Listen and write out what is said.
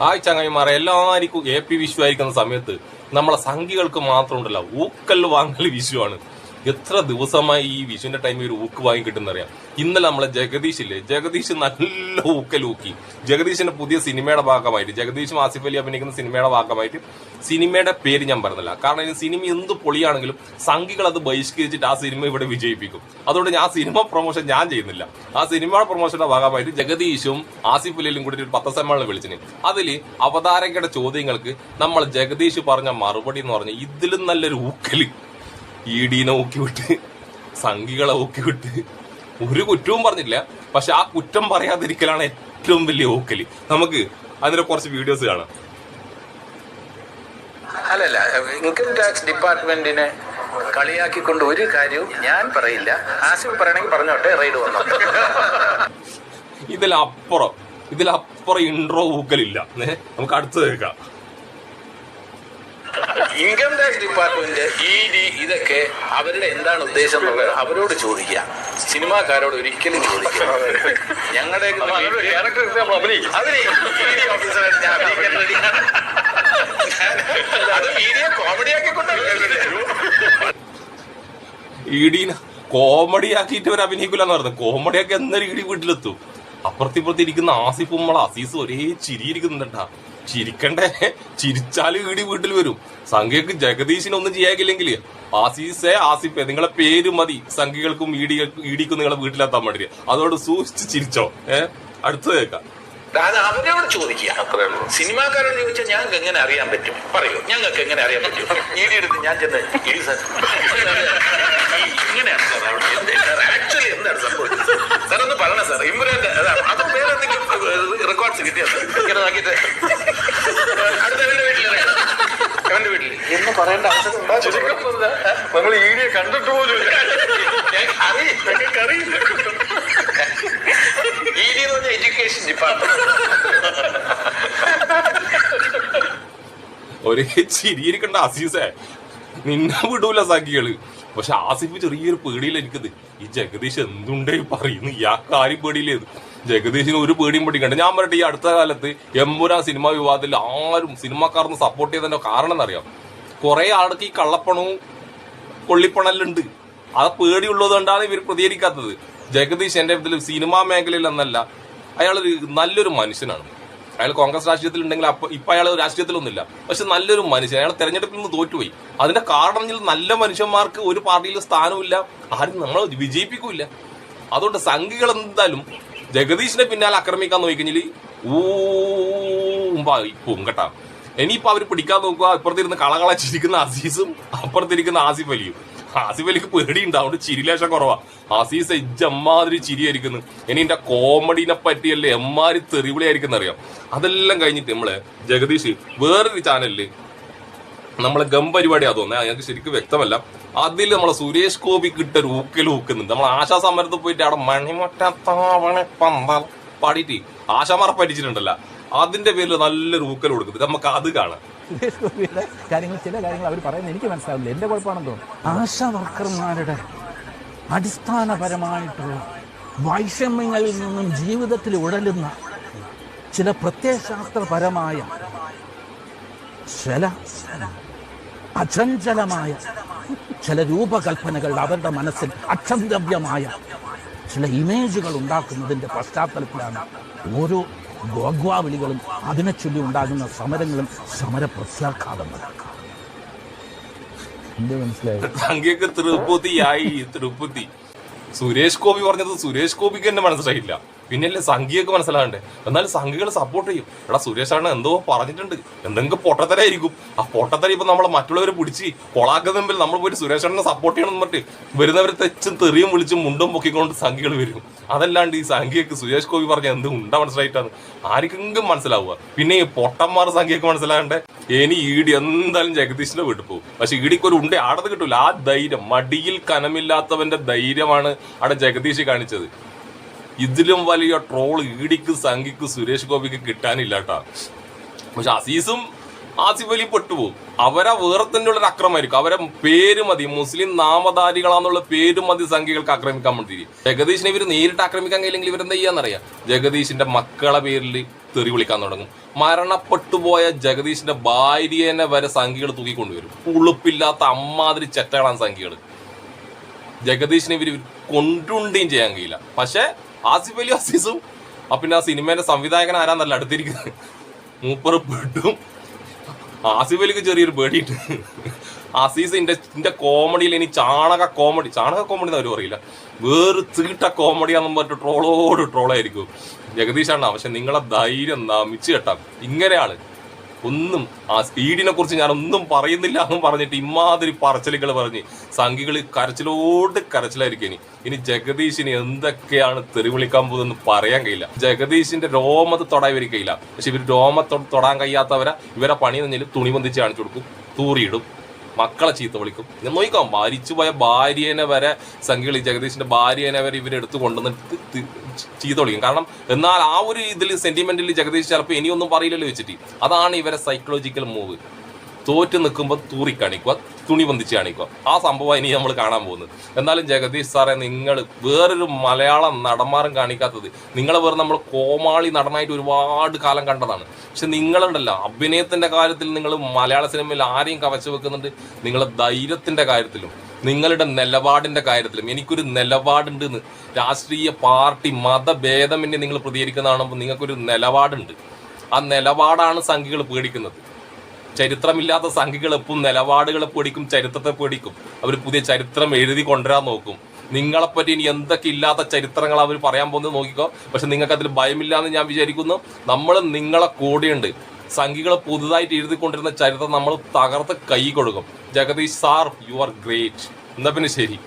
Hi ചങ്ങായിമാരെ എല്ലാവർക്കും A P Vishu ആയിരിക്കുന്ന സമയത്ത് നമ്മളെ സംഖ്യകൾക്ക് മാത്രം ഉണ്ടല്ലോ ഊക്കൽ വാങ്ങൽ വിഷുവാണ്. എത്ര ദിവസമായി ഈ വിഷുവിന്റെ ടൈമിൽ ഒരു ഊക്ക് വാങ്ങി കിട്ടുന്നറിയാം? ഇന്നലെ നമ്മളെ ജഗദീഷ് ഇല്ലേ ജഗദീഷ് നല്ല ഊക്കൽ ഊക്കി ജഗദീഷിന്റെ പുതിയ സിനിമയുടെ ഭാഗമായിട്ട് ജഗദീഷും ആസിഫ് അലി അഭിനയിക്കുന്ന സിനിമയുടെ ഭാഗമായിട്ട് സിനിമയുടെ പേര് ഞാൻ പറഞ്ഞില്ല. കാരണം ഈ സിനിമ എന്ത് പൊളിയാണെങ്കിലും സംഘികൾ അത് ബഹിഷ്കരിച്ചിട്ട് ആ സിനിമ ഇവിടെ വിജയിപ്പിക്കും. അതുകൊണ്ട് ഞാൻ സിനിമ പ്രൊമോഷൻ ഞാൻ ചെയ്യുന്നില്ല. ആ സിനിമയുടെ പ്രൊമോഷന്റെ ഭാഗമായിട്ട് ജഗദീഷും ആസിഫ് അലിയിലും കൂടി ഒരു പത്രസമ്മേളനം വിളിച്ചിന്. അതിൽ അവതാരകയുടെ ചോദ്യങ്ങൾക്ക് നമ്മൾ ജഗദീഷ് പറഞ്ഞ മറുപടി എന്ന് പറഞ്ഞ ഇതിലും നല്ലൊരു ഊക്കൽ. ഈടീനെ ഊക്കി വിട്ട് സംഘികളെ ഊക്കി വിട്ട്. ഒരു കുറ്റവും പറഞ്ഞില്ല. പക്ഷെ ആ കുറ്റം പറയാതിരിക്കലാണ് ഏറ്റവും വലിയ ഊക്കൽ. നമുക്ക് അതിന്റെ കുറച്ച് വീഡിയോസ് കാണാം. അല്ലല്ല ഇൻകം ടാക്സ് ഡിപ്പാർട്ട്മെന്റിനെ കളിയാക്കിക്കൊണ്ട് ഒരു കാര്യവും ഞാൻ പറയില്ല. ആസിഫ് പറയണമെങ്കിൽ പറഞ്ഞോട്ടെ റെയ്ഡ് വന്നു. ഇതിലപ്പുറം ഇതിലപ്പുറം ഇൻട്രോ ഊക്കലില്ല. നമുക്ക് അടുത്ത് കേൾക്കാം. Income tax department E D ഇതൊക്കെ അവരുടെ എന്താണ് ഉദ്ദേശം എന്നുള്ളത് അവരോട് ചോദിക്കുക. സിനിമാക്കാരോട് ഒരിക്കലും ചോദിക്കുക. ഞങ്ങളുടെ വീഡിയോ കോമഡി ആക്കിയിട്ട് അവർ അഭിനയിക്കില്ലെന്ന് പറഞ്ഞു കോമഡി ആക്കി എന്നൊരു ഇടി വീട്ടിലെത്തും. അപ്പുറത്തിപ്പുറത്ത് ഇരിക്കുന്ന ആസിഫും നമ്മളെ അസീസ് ഒരേ ചിരിയിരിക്കുന്നുണ്ടാ ചിരിക്കണ്ടേ? ചിരിച്ചാൽ ഈടി വീട്ടിൽ വരും. സംഖ്യക്ക് ജഗദീശിന് ഒന്നും ചെയ്യാകില്ലെങ്കിൽ ആസീസേ ആസിഫേ നിങ്ങളെ പേര് മതി. സംഖ്യകൾക്കും ഈടി ഈടിക്കും നിങ്ങളെ വീട്ടിലെത്താൻ വേണ്ടി അതോട് സൂക്ഷിച്ച് ചിരിച്ചോ. ഏഹ് അടുത്ത് കേൾക്കാം. അവരോട് ചോദിക്കുക. സിനിമാക്കാരോട് ചോദിച്ചാൽ ഞങ്ങൾക്ക് എങ്ങനെ അറിയാൻ പറ്റും? പറയൂ. ഞങ്ങൾക്ക് എങ്ങനെ അറിയാൻ പറ്റും? ഈടി എടുത്ത് ഞാൻ ചെന്ന് "ഇടി സാർ ഇങ്ങനെയാണ് സാർ ആക്ച്വലി എന്താണ് സംഭവിച്ചത്? സാർ ഒന്ന് സാർ ഇമ്രാന്റെ അതാണ് അത് വേറെ എന്തെങ്കിലും റെക്കോർഡ്സ് കിട്ടിയത് ഇങ്ങനെ നോക്കിയിട്ട്. അടുത്ത എവന്റെ വീട്ടിൽ എവന്റെ വീട്ടിൽ. എന്ന് പറയേണ്ട അവസരം ഉണ്ടാ നമ്മൾ ഈടിയെ കണ്ടിട്ട് പോലും അറിയില്ല ഞങ്ങൾക്ക് അറിയില്ല ഇ ഡി എന്ന് പറഞ്ഞ എഡ്യൂക്കേഷൻ ഡിപ്പാർട്ട്മെന്റ് ഒരേ ചിരിയിരിക്കണ്ട അസീസേ. നിന്നെ വിടൂല സംഖ്യകൾ പക്ഷെ ആസിഫ് ചെറിയൊരു പേടിയിലിരിക്കുന്നത് ഈ ജഗദീഷ് എന്തുണ്ടേ പറയുന്നു? ഈ ആ കാര്യം പേടിയില്ലേത് ജഗദീഷിന് ഒരു പേടിയും പേടിക്കണ്ട. ഞാൻ പറയട്ടെ ഈ അടുത്ത കാലത്ത് എമ്പുരാ സിനിമാ വിവാദത്തിൽ ആരും സിനിമാക്കാർന്ന് സപ്പോർട്ട് ചെയ്തതിന്റെ കാരണം എന്നറിയാം. കുറെ ആൾക്ക് ഈ കള്ളപ്പണവും കൊള്ളിപ്പണലുണ്ട്. അത് പേടിയുള്ളത് കൊണ്ടാണ് ഇവർ പ്രതികരിക്കാത്തത്. ജഗദീഷ് എന്റെ സിനിമാ മേഖലയിൽ എന്നല്ല അയാളൊരു നല്ലൊരു മനുഷ്യനാണ്. അയാൾ കോൺഗ്രസ് രാഷ്ട്രീയത്തിൽ ഉണ്ടെങ്കിൽ അപ്പൊ ഇപ്പൊ അയാൾ രാഷ്ട്രീയത്തിലൊന്നുമില്ല. പക്ഷെ നല്ലൊരു മനുഷ്യൻ. അയാൾ തെരഞ്ഞെടുപ്പിൽ നിന്ന് തോറ്റുപോയി. അതിന്റെ കാരണം നല്ല മനുഷ്യന്മാർക്ക് ഒരു പാർട്ടിയിൽ സ്ഥാനമില്ല ആരും നമ്മൾ വിജയിപ്പിക്കൂല അതുകൊണ്ട് സംഘികൾ എന്തായാലും ജഗദീഷിനെ പിന്നാലെ ആക്രമിക്കാൻ നോക്കിക്കഴിഞ്ഞാൽ ഊമ്പാ ഇപ്പം കേട്ടാ. ഇനിയിപ്പോ അവർ പിടിക്കാൻ നോക്കുക. ഇപ്പുറത്തിരുന്ന് കളകളച്ചിരിക്കുന്ന അസീസും അപ്പുറത്തിരിക്കുന്ന ആസിഫ് അലിയും. ആസിഫ് അലിക്ക് പേടി അതുകൊണ്ട് ചിരിലേശം കുറവാ. അസീസ് ഇജ്ജമ്മാതിരി ചിരിയായിരിക്കുന്നു. ഇനി എന്റെ കോമഡിനെ പറ്റിയല്ലേ എമ്മാതിരി തെറിവിളിയായിരിക്കും അറിയാം. അതെല്ലാം കഴിഞ്ഞിട്ട് നമ്മൾ ജഗദീഷ് വേറൊരു ചാനലിൽ നമ്മളെ ഗം പരിപാടിയാ തോന്നുന്നത് ഞങ്ങൾക്ക് ശരിക്കും വ്യക്തമല്ല. അതിൽ നമ്മളെ സുരേഷ് ഗോപി കിട്ട ഒരു ഊക്കൽ ഊക്കുന്നുണ്ട്. നമ്മൾ ആശാ സമരത്ത് പോയിട്ട് അവിടെ മണിമൊട്ട താവണ പന്ത പാടിയിട്ട് ആശാമാരെ പറ്റിച്ചിട്ടുണ്ടല്ലോ. അതിന്റെ പേരിൽ നല്ലൊരു ഊക്കൽ കൊടുക്കുന്നത് നമുക്ക് അത് കാണാം. സുരേഷ് ഗോപിയുടെ കാര്യങ്ങൾ ചില കാര്യങ്ങൾ അവർ പറയുന്നത് എനിക്ക് മനസ്സിലാവില്ല എന്റെ കുഴപ്പമാണെന്ന് തോന്നുന്നു. ആശാ വർക്കർമാരുടെ അടിസ്ഥാനപരമായിട്ടുള്ള വൈഷമ്യങ്ങളിൽ നിന്നും ജീവിതത്തിൽ ഉടലുന്ന ചില പ്രത്യയശാസ്ത്രപരമായ ചില അചഞ്ചലമായ ചില രൂപകൽപ്പനകൾ അവരുടെ മനസ്സിൽ അക്ഷന്തവ്യമായ ചില ഇമേജുകൾ ഉണ്ടാക്കുന്നതിന്റെ പശ്ചാത്തലത്തിലാണ് ഓരോ ഗോഗ്വാവിളികളും അതിനെ ചൊല്ലി ഉണ്ടാകുന്ന സമരങ്ങളും സമര പ്രത്യാഘാതങ്ങളും സംഖ്യക്ക് തിരുപ്പതിയായി തിരുപ്പതി സുരേഷ് ഗോപി പറഞ്ഞത് സുരേഷ് ഗോപിക്ക് തന്നെ മനസ്സിലായില്ല. പിന്നല്ലേ സംഘിയൊക്കെ മനസ്സിലാകണ്ടേ. എന്നാലും സംഘികൾ സപ്പോർട്ട് ചെയ്യും. എടാ സുരേഷ് എന്തോ പറഞ്ഞിട്ടുണ്ട്. എന്തെങ്കിലും പൊട്ടത്തരായിരിക്കും. ആ പൊട്ടത്തര ഇപ്പൊ നമ്മളെ മറ്റുള്ളവരെ പിടിച്ച് കൊളാക്കുന്ന നമ്മൾ പോയിട്ട് സുരേഷ് സപ്പോർട്ട് ചെയ്യണം എന്ന് പറഞ്ഞിട്ട് വരുന്നവരെ തെച്ചും തെറിയും വിളിച്ചും മുണ്ടും പൊക്കിക്കൊണ്ട് സംഘികൾ വരും. അതല്ലാണ്ട് ഈ സംഖ്യക്ക് സുരേഷ് ഗോപി പറഞ്ഞ എന്ത് ഉണ്ട മനസ്സിലായിട്ടാണ്. ആർക്കെങ്കിലും മനസ്സിലാവുക. പിന്നെ ഈ പൊട്ടന്മാർ സംഖ്യക്ക് മനസ്സിലാകണ്ടേ? ഇനി ഈടി എന്തായാലും ജഗദീഷിന്റെ വീട്ടിൽ പോകും. പക്ഷെ ഈടിക്ക് ഒരു ഉണ്ട ആടത് കിട്ടൂല. ആ ധൈര്യം മടിയിൽ കനമില്ലാത്തവന്റെ ധൈര്യമാണ് അവിടെ ജഗദീഷ് കാണിച്ചത്. ഇതിലും വലിയ ട്രോൾ ഈടിക്ക് സംഘിക്ക് സുരേഷ് ഗോപിക്ക് കിട്ടാനില്ല കേട്ടാ പക്ഷെ അസീസും ആസിഫ് അലി പെട്ടുപോകും. അവരെ വേറെ ഉള്ളൊരു അക്രമമായിരിക്കും. അവരെ പേര് മതി. മുസ്ലിം നാമധാരികളാന്നുള്ള പേര് മതി സംഖ്യകൾക്ക് ആക്രമിക്കാൻ വേണ്ടി ജഗദീഷിനെ ഇവർ നേരിട്ട് ആക്രമിക്കാൻ കഴിയില്ലെങ്കിൽ ഇവരെന്താ ചെയ്യാന്നറിയാം? ജഗദീഷിന്റെ മക്കളെ പേരിൽ തെറി വിളിക്കാൻ തുടങ്ങും. മരണപ്പെട്ടുപോയ ജഗദീഷിന്റെ ഭാര്യനെ വരെ സംഖ്യകൾ തൂക്കിക്കൊണ്ടുവരും. ഉളുപ്പില്ലാത്ത അമ്മാതിരി ചെറ്റകളാണ് സംഖ്യകൾ ജഗദീഷിനെ ഇവർ കൊണ്ടുണ്ടേയും ചെയ്യാൻ കഴിയില്ല. പക്ഷെ ആസിഫ് അലി അസീസും പിന്നെ ആ സിനിമേന്റെ സംവിധായകൻ ആരാന്നല്ല അടുത്തിരിക്കുന്നത്. മൂപ്പർ പെട്ടും ആസിഫ് അലിക്ക് ചെറിയൊരു പേടിയിട്ട് അസീസ് എന്റെ ഇന്റെ കോമഡിയിൽ ഇനി ചാണക കോമഡി ചാണക കോമഡി എന്ന് അവർ പറയില്ല. വേറെ തീട്ട കോമഡിയാന്നും പറഞ്ഞിട്ട് ട്രോളോട് ട്രോളായിരിക്കും. ജഗദീഷാണ് പക്ഷെ നിങ്ങളെ ധൈര്യം നമിച്ച് കെട്ടാം. ഇങ്ങനെയാണ് ഒന്നും ആ സ്പീഡിനെ കുറിച്ച് ഞാൻ ഒന്നും പറയുന്നില്ല എന്നും പറഞ്ഞിട്ട് ഇമാതിരി പറച്ചിലുകൾ പറഞ്ഞ് സംഘികൾ കരച്ചിലോട് കരച്ചിലായിരിക്കും ഇനി. ഇനി ജഗദീഷിന് എന്തൊക്കെയാണ് തെറി വിളിക്കാൻ പോകുന്നതെന്ന് പറയാൻ കഴിയില്ല. ജഗദീഷിന്റെ രോമത്ത് തൊടാൻ ഇവർക്ക് കഴിയില്ല. പക്ഷെ ഇവർ രോമത്തൊ തൊടാൻ കഴിയാത്തവരെ. ഇവരെ പണി എന്ന് തുണി ബന്ധിച്ച് കാണിച്ചു കൊടുക്കും. തൂറിയിടും. മക്കളെ ചീത്ത വിളിക്കും. ഞാൻ നോക്കാം മരിച്ചുപോയ ഭാര്യനെ വരെ സംഘികളി ജഗദീഷിന്റെ ഭാര്യനെ വരെ ഇവരെടുത്ത് കൊണ്ടുവന്നിട്ട് ചീത്ത വിളിക്കും. കാരണം എന്നാൽ ആ ഒരു ഇതിൽ സെന്റിമെന്റിൽ ജഗദീഷ് ചിലപ്പോൾ ഇനിയൊന്നും പറയില്ലല്ലോ വെച്ചിട്ട്. അതാണ് ഇവരെ സൈക്കോളജിക്കൽ മൂവ് തോറ്റ് നിൽക്കുമ്പോൾ തൂറി കാണിക്കുക തുണി ബന്ധിച്ച് കാണിക്കുക. ആ സംഭവം ഇനി നമ്മൾ കാണാൻ പോകുന്നത്. എന്നാലും ജഗദീഷ് സാറെ നിങ്ങൾ വേറൊരു മലയാളം നടന്മാരും കാണിക്കാത്തത് നിങ്ങളെ വേറെ നമ്മൾ കോമാളി നടനായിട്ട് ഒരുപാട് കാലം കണ്ടതാണ്. പക്ഷെ നിങ്ങളുണ്ടല്ലോ അഭിനയത്തിന്റെ കാര്യത്തിൽ നിങ്ങൾ മലയാള സിനിമയിൽ ആരെയും കവച്ചു വെക്കുന്നുണ്ട്? നിങ്ങളെ ധൈര്യത്തിന്റെ കാര്യത്തിലും നിങ്ങളുടെ നിലപാടിന്റെ കാര്യത്തിലും. എനിക്കൊരു നിലപാടുണ്ട് എന്ന് രാഷ്ട്രീയ പാർട്ടി മതഭേദമിന്റെ നിങ്ങൾ പ്രതികരിക്കുന്ന കാണുമ്പോൾ നിങ്ങൾക്കൊരു നിലപാടുണ്ട്. ആ നിലപാടാണ് സംഘികൾ പേടിക്കുന്നത്. ചരിത്രമില്ലാത്ത സംഖ്യകൾ എപ്പം നിലപാടുകളെ പേടിക്കും ചരിത്രത്തെ പേടിക്കും അവർ പുതിയ ചരിത്രം എഴുതി കൊണ്ടുവരാൻ നോക്കും. നിങ്ങളെപ്പറ്റി ഇനി എന്തൊക്കെ ഇല്ലാത്ത ചരിത്രങ്ങൾ അവർ പറയാൻ പോകുന്നത് നോക്കിക്കോ. പക്ഷെ നിങ്ങൾക്ക് അതിൽ ഭയമില്ല എന്ന് ഞാൻ വിചാരിക്കുന്നു. നമ്മൾ നിങ്ങളെ കൂടെയുണ്ട്. സംഘികൾ പുതുതായിട്ട് എഴുതിക്കൊണ്ടിരുന്ന ചരിത്രം നമ്മൾ തകർത്ത് കൈ കൊടുക്കും. Jagadish sir you are great എന്നാ പിന്നെ ശരി.